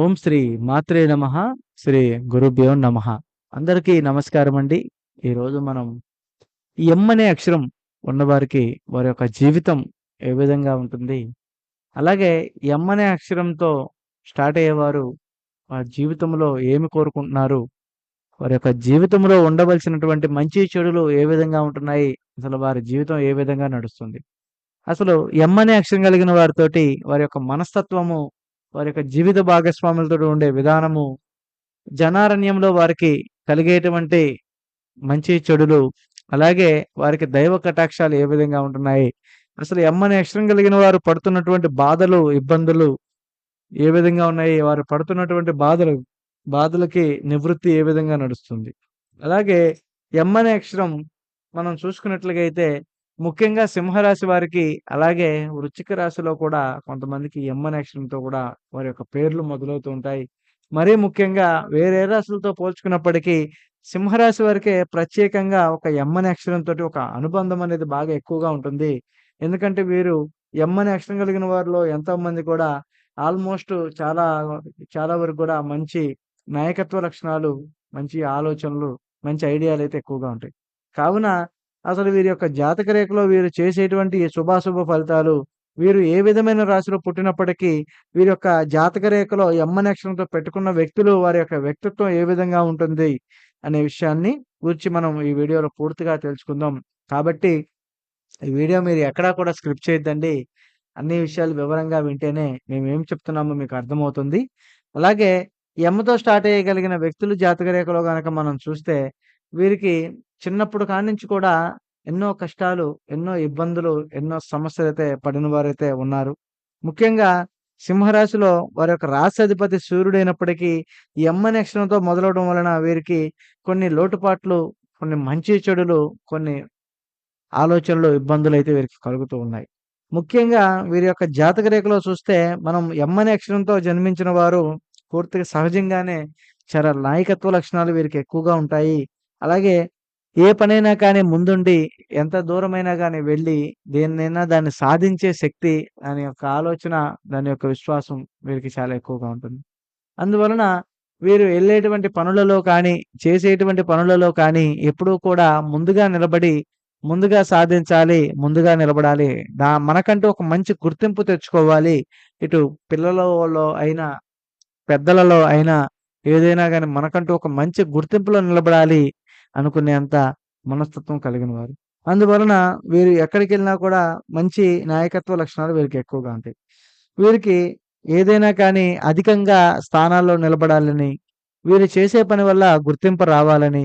ఓం శ్రీ మాత్రే నమ శ్రీ గురుభ్యో నమ. అందరికీ నమస్కారం అండి. ఈరోజు మనం ఎం అనే అక్షరం ఉన్నవారికి వారి యొక్క జీవితం ఏ విధంగా ఉంటుంది? అలాగే ఎం అనే అక్షరంతో స్టార్ట్ అయ్యేవారు వారి జీవితంలో ఏమి కోరుకుంటున్నారు? వారి యొక్క జీవితంలో ఉండవలసినటువంటి మంచి చెడులు ఏ విధంగా ఉంటున్నాయి? అసలు వారి జీవితం ఏ విధంగా నడుస్తుంది? అసలు ఎం అనే అక్షరం కలిగిన వారితోటి వారి యొక్క మనస్తత్వము వారి యొక్క జీవిత భాగస్వాములతో ఉండే విధానము జనారణ్యంలో వారికి కలిగేటువంటి మంచి చెడులు అలాగే వారికి దైవ కటాక్షాలు ఏ విధంగా ఉంటున్నాయి అసలు ఎమ్మని అక్షరం కలిగిన వారు పడుతున్నటువంటి బాధలు ఇబ్బందులు ఏ విధంగా ఉన్నాయి వారు పడుతున్నటువంటి బాధలు బాధలకి నివృత్తి ఏ విధంగా నడుస్తుంది. అలాగే ఎమ్మని అక్షరం మనం చూసుకున్నట్లుగైతే ముఖ్యంగా సింహరాశి వారికి అలాగే వృచ్చిక రాశిలో కూడా కొంతమందికి ఎమ్మన్ అక్షరంతో కూడా వారి యొక్క పేర్లు మొదలవుతూ ఉంటాయి. మరీ ముఖ్యంగా వేరే రాశులతో పోల్చుకున్నప్పటికీ సింహరాశి వారికే ప్రత్యేకంగా ఒక ఎమ్మని అక్షరంతో ఒక అనుబంధం అనేది బాగా ఎక్కువగా ఉంటుంది. ఎందుకంటే వీరు ఎమ్మని అక్షరం కలిగిన వారిలో ఎంతో మంది కూడా ఆల్మోస్ట్ చాలా చాలా వరకు కూడా మంచి నాయకత్వ లక్షణాలు మంచి ఆలోచనలు మంచి ఐడియాలు అయితే ఎక్కువగా ఉంటాయి. కావున అసలు వీరి యొక్క జాతక రేఖలో వీరు చేసేటువంటి శుభాశుభ ఫలితాలు వీరు ఏ విధమైన రాశిలో పుట్టినప్పటికీ వీరి యొక్క జాతక రేఖలో ఎమ్మని అక్షరంతో పెట్టుకున్న వ్యక్తులు వారి యొక్క వ్యక్తిత్వం ఏ విధంగా ఉంటుంది అనే విషయాన్ని గురించి మనం ఈ వీడియోలో పూర్తిగా తెలుసుకుందాం. కాబట్టి ఈ వీడియో మీరు ఎక్కడా కూడా స్క్రిప్ట్ చేయొద్దండి. అన్ని విషయాలు వివరంగా వింటేనే మేము ఏం చెప్తున్నామో మీకు అర్థమవుతుంది. అలాగే ఎమ్మతో స్టార్ట్ అయ్యగలిగిన వ్యక్తులు జాతక రేఖలో కనుక మనం చూస్తే వీరికి చిన్నప్పుడు కానించి కూడా ఎన్నో కష్టాలు ఎన్నో ఇబ్బందులు ఎన్నో సమస్యలు అయితే పడిన వారైతే ఉన్నారు. ముఖ్యంగా సింహరాశిలో వారి యొక్క రాశి అధిపతి సూర్యుడైనప్పటికీ ఈ అమ్మ నక్షత్రంతో మొదలవడం వలన వీరికి కొన్ని లోటుపాట్లు కొన్ని మంచి చెడులు కొన్ని ఆలోచనలు ఇబ్బందులు అయితే వీరికి కలుగుతూ ఉన్నాయి. ముఖ్యంగా వీరి యొక్క జాతక రేఖలో చూస్తే మనం ఎమ్మని అక్షరంతో జన్మించిన వారు పూర్తిగా సహజంగానే చాలా నాయకత్వ లక్షణాలు వీరికి ఎక్కువగా ఉంటాయి. అలాగే ఏ పనైనా కానీ ముందుండి ఎంత దూరమైనా కానీ వెళ్ళి దేన్నైనా దాన్ని సాధించే శక్తి దాని యొక్క ఆలోచన దాని యొక్క విశ్వాసం వీరికి చాలా ఎక్కువగా ఉంటుంది. అందువలన వీరు వెళ్ళేటువంటి పనులలో కానీ చేసేటువంటి పనులలో కానీ ఎప్పుడూ కూడా ముందుగా నిలబడి ముందుగా సాధించాలి ముందుగా నిలబడాలి. దా మనకంటూ ఒక మంచి గుర్తింపు తెచ్చుకోవాలి. ఇటు పిల్లలలో అయినా పెద్దలలో అయినా ఏదైనా కానీ మనకంటూ ఒక మంచి గుర్తింపులో నిలబడాలి. అనుకునేంత మనస్తత్వం కలిగిన వారు అందువలన వీరు ఎక్కడికి వెళ్ళినా కూడా మంచి నాయకత్వ లక్షణాలు వీరికి ఎక్కువగా ఉంటాయి. వీరికి ఏదైనా కానీ అధికంగా స్థానాల్లో నిలబడాలని వీరు చేసే పని వల్ల గుర్తింపు రావాలని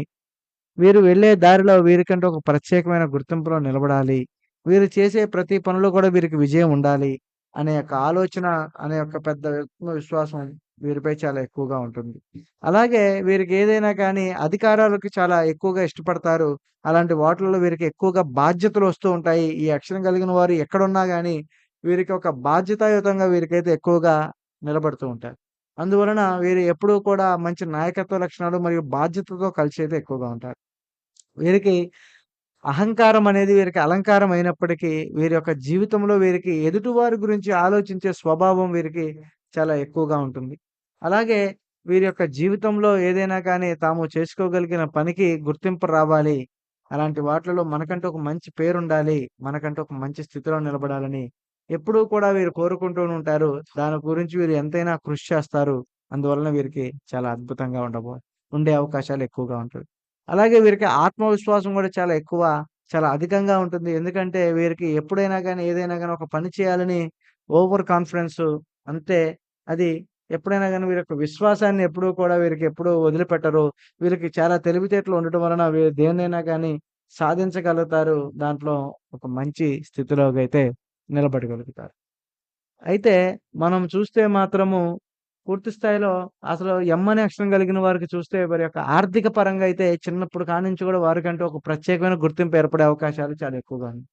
వీరు వెళ్ళే దారిలో వీరికంటే ఒక ప్రత్యేకమైన గుర్తింపులో నిలబడాలి వీరు చేసే ప్రతి పనిలో కూడా వీరికి విజయం ఉండాలి అనే యొక్క ఆలోచన అనే యొక్క పెద్ద విశ్వాసం వీరిపై చాలా ఎక్కువగా ఉంటుంది. అలాగే వీరికి ఏదైనా కానీ అధికారాలకు చాలా ఎక్కువగా ఇష్టపడతారు. అలాంటి వాటిల్లో వీరికి ఎక్కువగా బాధ్యతలు వస్తూ ఉంటాయి. ఈ అక్షరం కలిగిన వారు ఎక్కడున్నా కానీ వీరికి ఒక బాధ్యతాయుతంగా వీరికైతే ఎక్కువగా నిలబడుతూ ఉంటారు. అందువలన వీరు ఎప్పుడూ కూడా మంచి నాయకత్వ లక్షణాలు మరియు బాధ్యతతో కలిసి అయితే ఎక్కువగా ఉంటారు. వీరికి అహంకారం అనేది వీరికి అలంకారం అయినప్పటికీ వీరి యొక్క జీవితంలో వీరికి ఎదుటివారి గురించి ఆలోచించే స్వభావం వీరికి చాలా ఎక్కువగా ఉంటుంది. అలాగే వీరి యొక్క జీవితంలో ఏదైనా కానీ తాము చేసుకోగలిగిన పనికి గుర్తింపు రావాలి. అలాంటి వాటిలో మనకంటూ ఒక మంచి పేరు ఉండాలి మనకంటూ ఒక మంచి స్థితిలో నిలబడాలని ఎప్పుడూ కూడా వీరు కోరుకుంటూ ఉంటారు. దాని గురించి వీరు ఎంతైనా కృషి చేస్తారు. అందువలన వీరికి చాలా అద్భుతంగా ఉండబో ఉండే అవకాశాలు ఎక్కువగా ఉంటుంది అలాగే వీరికి ఆత్మవిశ్వాసం కూడా చాలా ఎక్కువ చాలా అధికంగా ఉంటుంది. ఎందుకంటే వీరికి ఎప్పుడైనా కానీ ఏదైనా కానీ ఒక పని చేయాలని ఓవర్ కాన్ఫిడెన్స్ అంతే. అది ఎప్పుడైనా కానీ వీరి యొక్క విశ్వాసాన్ని ఎప్పుడూ కూడా వీరికి ఎప్పుడూ వదిలిపెట్టరు. వీరికి చాలా తెలివితేటలు ఉండటం వలన వీరు దేన్నైనా కానీ సాధించగలుగుతారు. దాంట్లో ఒక మంచి స్థితిలోకి అయితే నిలబడగలుగుతారు. అయితే మనం చూస్తే మాత్రము పూర్తి స్థాయిలో అసలు ఎమ్మని అక్షరం కలిగిన వారికి చూస్తే వారి యొక్క ఆర్థిక పరంగా అయితే చిన్నప్పుడు కానించి కూడా వారికంటూ ఒక ప్రత్యేకమైన గుర్తింపు ఏర్పడే అవకాశాలు చాలా ఎక్కువగా ఉన్నాయి.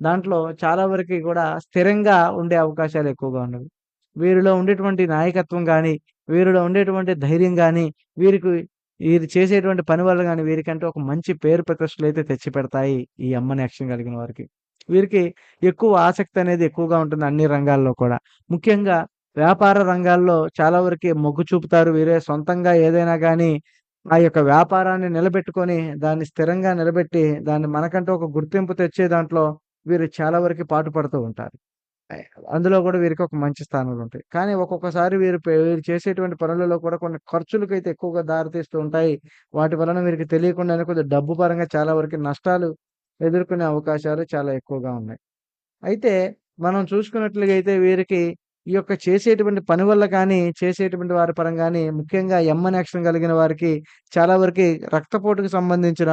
దాంట్లో చాలా వరకు కూడా స్థిరంగా ఉండే అవకాశాలు ఎక్కువగా ఉన్నవి వీరిలో ఉండేటువంటి నాయకత్వం కానీ వీరిలో ఉండేటువంటి ధైర్యం కానీ వీరికి వీరు చేసేటువంటి పని వల్ల కానీ వీరికంటే ఒక మంచి పేరు ప్రతిష్టలు అయితే తెచ్చి పెడతాయి ఈ అమ్మని అక్షరం కలిగిన వారికి వీరికి ఎక్కువ ఆసక్తి అనేది ఎక్కువగా ఉంటుంది అన్ని రంగాల్లో కూడా ముఖ్యంగా వ్యాపార రంగాల్లో చాలా వరకి మొగ్గు చూపుతారు. వీరే సొంతంగా ఏదైనా కానీ ఆ యొక్క వ్యాపారాన్ని నిలబెట్టుకొని, దాన్ని స్థిరంగా నిలబెట్టి, దాన్ని మనకంటూ ఒక గుర్తింపు తెచ్చే దాంట్లో వీరు చాలా వరకి పాటుపడుతూ ఉంటారు. అందులో కూడా వీరికి ఒక మంచి స్థానాలుంటాయి. కానీ ఒక్కొక్కసారి వీరు వీరు చేసేటువంటి పనులలో కూడా కొన్ని ఖర్చులకైతే ఎక్కువగా దారితీస్తూ ఉంటాయి. వాటి వలన వీరికి తెలియకుండానే కొద్దిగా డబ్బు పరంగా చాలా వరకి నష్టాలు ఎదుర్కొనే అవకాశాలు చాలా ఎక్కువగా ఉన్నాయి. అయితే మనం చూసుకున్నట్లుగా అయితే వీరికి ఈ యొక్క చేసేటువంటి పని వల్ల కానీ, చేసేటువంటి వారి పరంగా కానీ ముఖ్యంగా ఎమ్మన్ యాక్షన్ కలిగిన వారికి చాలా వరకి రక్తపోటుకు సంబంధించిన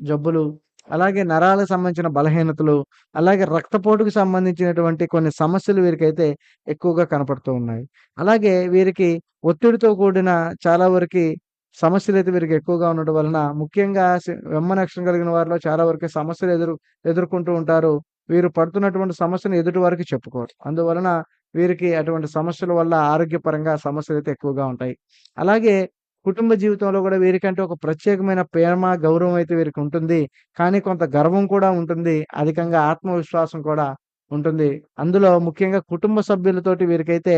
జబ్బులు, అలాగే నరాలకు సంబంధించిన బలహీనతలు, అలాగే రక్తపోటుకు సంబంధించినటువంటి కొన్ని సమస్యలు వీరికైతే ఎక్కువగా కనపడుతూ ఉన్నాయి. అలాగే వీరికి ఒత్తిడితో కూడిన చాలా వరకి సమస్యలైతే వీరికి ఎక్కువగా ఉండడం వలన ముఖ్యంగా సి ఎమ్ కలిగిన వారిలో చాలా వరకు సమస్యలు ఎదురు ఎదుర్కొంటూ ఉంటారు. వీరు పడుతున్నటువంటి సమస్యను ఎదుటి వారికి చెప్పుకోరు. అందువలన వీరికి అటువంటి సమస్యల వల్ల ఆరోగ్యపరంగా సమస్యలైతే ఎక్కువగా ఉంటాయి. అలాగే కుటుంబ జీవితంలో కూడా వీరికంటే ఒక ప్రత్యేకమైన ప్రేమ, గౌరవం అయితే వీరికి ఉంటుంది. కానీ కొంత గర్వం కూడా ఉంటుంది. అధికంగా ఆత్మవిశ్వాసం కూడా ఉంటుంది. అందులో ముఖ్యంగా కుటుంబ సభ్యులతోటి వీరికైతే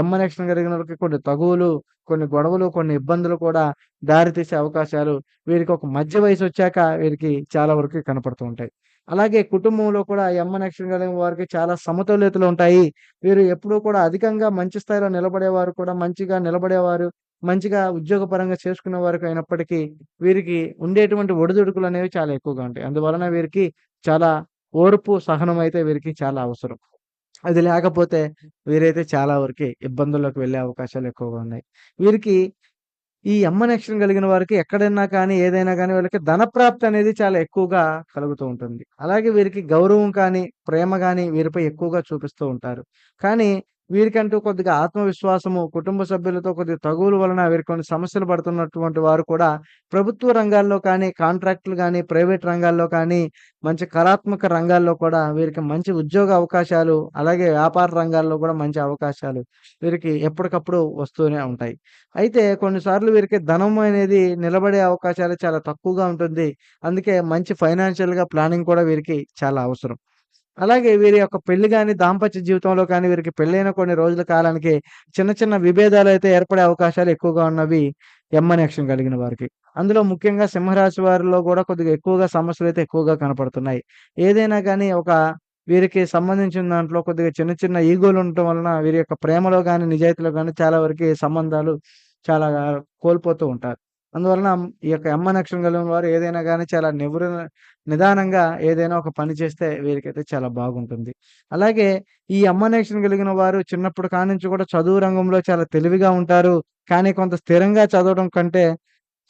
ఎమ్మనక్షణ కలిగిన వారికి కొన్ని తగువులు, కొన్ని గొడవలు, కొన్ని ఇబ్బందులు కూడా దారితీసే అవకాశాలు వీరికి ఒక మధ్య వయసొచ్చాక వీరికి చాలా వరకు కనపడుతూ ఉంటాయి. అలాగే కుటుంబంలో కూడా ఎమ్ అనే కలిగిన వారికి చాలా సమతుల్యతలు ఉంటాయి. వీరు ఎప్పుడూ కూడా అధికంగా మంచి స్థాయిలో నిలబడేవారు కూడా మంచిగా నిలబడేవారు. మంచిగా ఉద్యోగపరంగా చేసుకునే వారికి అయినప్పటికీ వీరికి ఉండేటువంటి ఒడిదుడుకులు అనేవి చాలా ఎక్కువగా ఉంటాయి. అందువలన వీరికి చాలా ఓర్పు, సహనం అయితే వీరికి చాలా అవసరం. అది లేకపోతే వీరైతే చాలా వరకు ఇబ్బందుల్లోకి వెళ్ళే అవకాశాలు ఎక్కువగా ఉన్నాయి. వీరికి ఈ అమ్మ అనే కలిగిన వారికి ఎక్కడైనా కానీ, ఏదైనా కానీ వీళ్ళకి ధనప్రాప్తి అనేది చాలా ఎక్కువగా కలుగుతూ ఉంటుంది. అలాగే వీరికి గౌరవం కానీ, ప్రేమ కానీ వీరిపై ఎక్కువగా చూపిస్తూ ఉంటారు. కానీ వీరికంటూ కొద్దిగా ఆత్మవిశ్వాసము, కుటుంబ సభ్యులతో కొద్దిగా తగువుల వలన వీరి కొన్ని సమస్యలు పడుతున్నటువంటి వారు కూడా ప్రభుత్వ రంగాల్లో కానీ, కాంట్రాక్టులు కానీ ప్రైవేట్ రంగాల్లో కానీ, మంచి కళాత్మక రంగాల్లో కూడా వీరికి మంచి ఉద్యోగ అవకాశాలు, అలాగే వ్యాపార రంగాల్లో కూడా మంచి అవకాశాలు వీరికి ఎప్పటికప్పుడు వస్తూనే ఉంటాయి. అయితే కొన్నిసార్లు వీరికి ధనం అనేది నిలబడే అవకాశాలు చాలా తక్కువగా ఉంటుంది. అందుకే మంచి ఫైనాన్షియల్‌గా ప్లానింగ్ కూడా వీరికి చాలా అవసరం. అలాగే వీరి యొక్క పెళ్ళి కానీ దాంపత్య జీవితంలో కానీ వీరికి పెళ్ళైన కొన్ని రోజుల కాలానికి చిన్న చిన్న విభేదాలు అయితే ఏర్పడే అవకాశాలు ఎక్కువగా ఉన్నవి యమ్మనక్షం కలిగిన వారికి. అందులో ముఖ్యంగా సింహరాశి వారిలో కూడా కొద్దిగా ఎక్కువగా సమస్యలు అయితే ఎక్కువగా కనపడుతున్నాయి. ఏదైనా కానీ ఒక వీరికి సంబంధించిన దాంట్లో కొద్దిగా చిన్న చిన్న ఈగోలు ఉండటం వలన వీరి యొక్క ప్రేమలో కానీ నిజాయితీలో కానీ చాలా వరకు సంబంధాలు చాలా కోల్పోతూ ఉంటారు. అందువలన ఈ యొక్క ఎమ్ నక్షత్రం కలిగిన వారు ఏదైనా కానీ చాలా నివృ నిదానంగా ఏదైనా ఒక పని చేస్తే వీరికైతే చాలా బాగుంటుంది. అలాగే ఈ ఎమ్ నక్షత్రం కలిగిన వారు చిన్నప్పుడు కానించి కూడా చదువు రంగంలో చాలా తెలివిగా ఉంటారు. కానీ కొంత స్థిరంగా చదవడం కంటే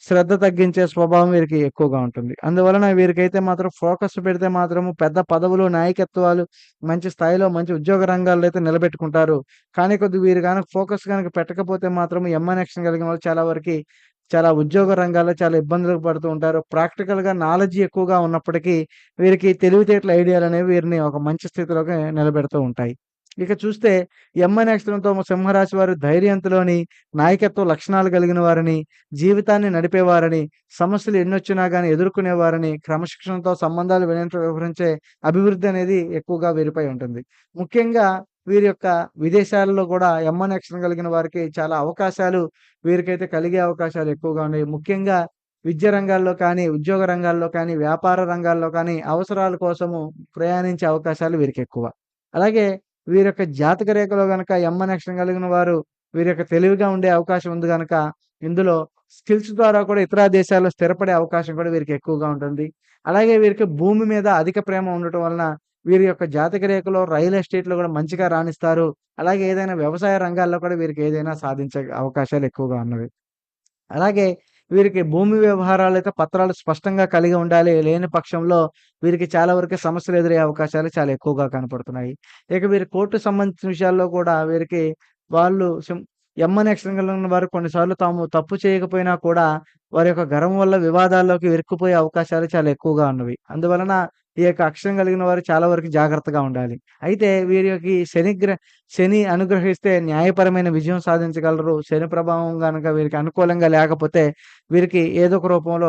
శ్రద్ధ తగ్గించే స్వభావం వీరికి ఎక్కువగా ఉంటుంది. అందువలన వీరికైతే మాత్రం ఫోకస్ పెడితే మాత్రము పెద్ద పదవులు, నాయకత్వాలు, మంచి స్థాయిలో మంచి ఉద్యోగ రంగాల్లో అయితే నిలబెట్టుకుంటారు. కానీ కొద్ది వీరు కనుక ఫోకస్ కనుక పెట్టకపోతే మాత్రం ఎమ్ అనే కలిగిన వాళ్ళు చాలా వరకు చాలా ఉద్యోగ రంగాల్లో చాలా ఇబ్బందులకు పడుతూ ఉంటారు. ప్రాక్టికల్‌గా నాలెడ్జ్ ఎక్కువగా ఉన్నప్పటికీ వీరికి తెలివితేటల ఐడియాలనేవి వీరిని ఒక మంచి స్థితిలోకి నిలబెడుతూ ఉంటాయి. ఇక చూస్తే ఎమ్మ నక్షత్రంతో సింహరాశి వారు ధైర్యవంతులని, నాయకత్వ లక్షణాలు కలిగిన వారని, జీవితాన్ని నడిపేవారని, సమస్యలు ఎన్నొచ్చినా కానీ ఎదుర్కొనేవారని, క్రమశిక్షణతో సంబంధాలు వినయంతో వ్యవహరించే అభివృద్ధి అనేది ఎక్కువగా వీరిపై ఉంటుంది. ముఖ్యంగా వీరి యొక్క విదేశాలలో కూడా ఎమ్ అనే కలిగిన వారికి చాలా అవకాశాలు వీరికైతే కలిగే అవకాశాలు ఎక్కువగా ఉన్నాయి. ముఖ్యంగా విద్య రంగాల్లో కానీ, ఉద్యోగ రంగాల్లో కానీ, వ్యాపార రంగాల్లో కానీ అవసరాల కోసము ప్రయాణించే అవకాశాలు వీరికెక్కువ. అలాగే వీరి యొక్క జాతక రేఖలో గనక ఎమ్ అనే కలిగిన వారు వీరి యొక్క తెలివిగా ఉండే అవకాశం ఉంది గనక ఇందులో స్కిల్స్ ద్వారా కూడా ఇతర దేశాల్లో స్థిరపడే అవకాశం కూడా వీరికి ఎక్కువగా ఉంటుంది. అలాగే వీరికి భూమి మీద అధిక ప్రేమ ఉండటం వలన వీరి యొక్క జాతక రేఖలో రియల్ ఎస్టేట్‌లో కూడా మంచిగా రాణిస్తారు. అలాగే ఏదైనా వ్యవసాయ రంగాల్లో కూడా వీరికి ఏదైనా సాధించే అవకాశాలు ఎక్కువగా ఉన్నవి. అలాగే వీరికి భూమి వ్యవహారాలైతే పత్రాలు స్పష్టంగా కలిగి ఉండాలి. లేని పక్షంలో వీరికి చాలా వరకు సమస్యలు ఎదురయ్యే అవకాశాలు చాలా ఎక్కువగా కనపడుతున్నాయి. ఇక వీరి కోర్టు సంబంధించిన విషయాల్లో కూడా వీరికి వాళ్ళు ఎమ్మని ఎమ్ వారు కొన్నిసార్లు తాము తప్పు చేయకపోయినా కూడా వారి యొక్క గర్వం వల్ల వివాదాల్లోకి ఇరుక్కుపోయే అవకాశాలు చాలా ఎక్కువగా ఉన్నవి. అందువలన ఈ యొక్క అక్షరం కలిగిన వారు చాలా వరకు జాగ్రత్తగా ఉండాలి. అయితే వీరికి శనిగ్ర శని అనుగ్రహిస్తే న్యాయపరమైన విజయం సాధించగలరు. శని ప్రభావం కనుక వీరికి అనుకూలంగా లేకపోతే వీరికి ఏదో ఒక రూపంలో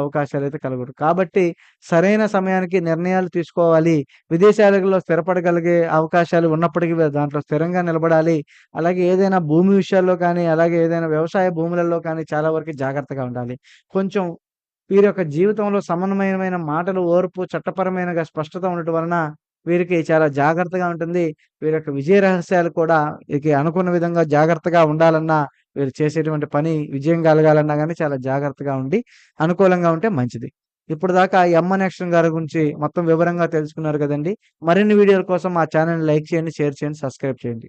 అవకాశాలు అయితే కలుగును. కాబట్టి సరైన సమయానికి నిర్ణయాలు తీసుకోవాలి. విదేశాలలో స్థిరపడగలిగే అవకాశాలు ఉన్నప్పటికీ దాంట్లో స్థిరంగా నిలబడాలి. అలాగే ఏదైనా భూమి విషయాల్లో కానీ, అలాగే ఏదైనా వ్యవసాయ భూములలో కానీ చాలా వరకు జాగ్రత్తగా ఉండాలి. కొంచెం వీరి యొక్క జీవితంలో సమన్వయమైన మాటలు, ఓర్పు, చట్టపరమైనగా స్పష్టత ఉండటం వలన వీరికి చాలా జాగ్రత్తగా ఉంటుంది. వీరి యొక్క విజయ రహస్యాలు కూడా వీరికి అనుకున్న విధంగా జాగ్రత్తగా ఉండాలన్నా, వీరు చేసేటువంటి పని విజయం కలగాలన్నా కానీ చాలా జాగ్రత్తగా ఉండి, అనుకూలంగా ఉంటే మంచిది. ఇప్పటిదాకా దాకా అనే అక్షరం గారి గురించి మొత్తం వివరంగా తెలుసుకున్నారు కదండి మరిన్ని వీడియోల కోసం మా ఛానెల్‌ని లైక్ చేయండి, షేర్ చేయండి, సబ్స్క్రైబ్ చేయండి.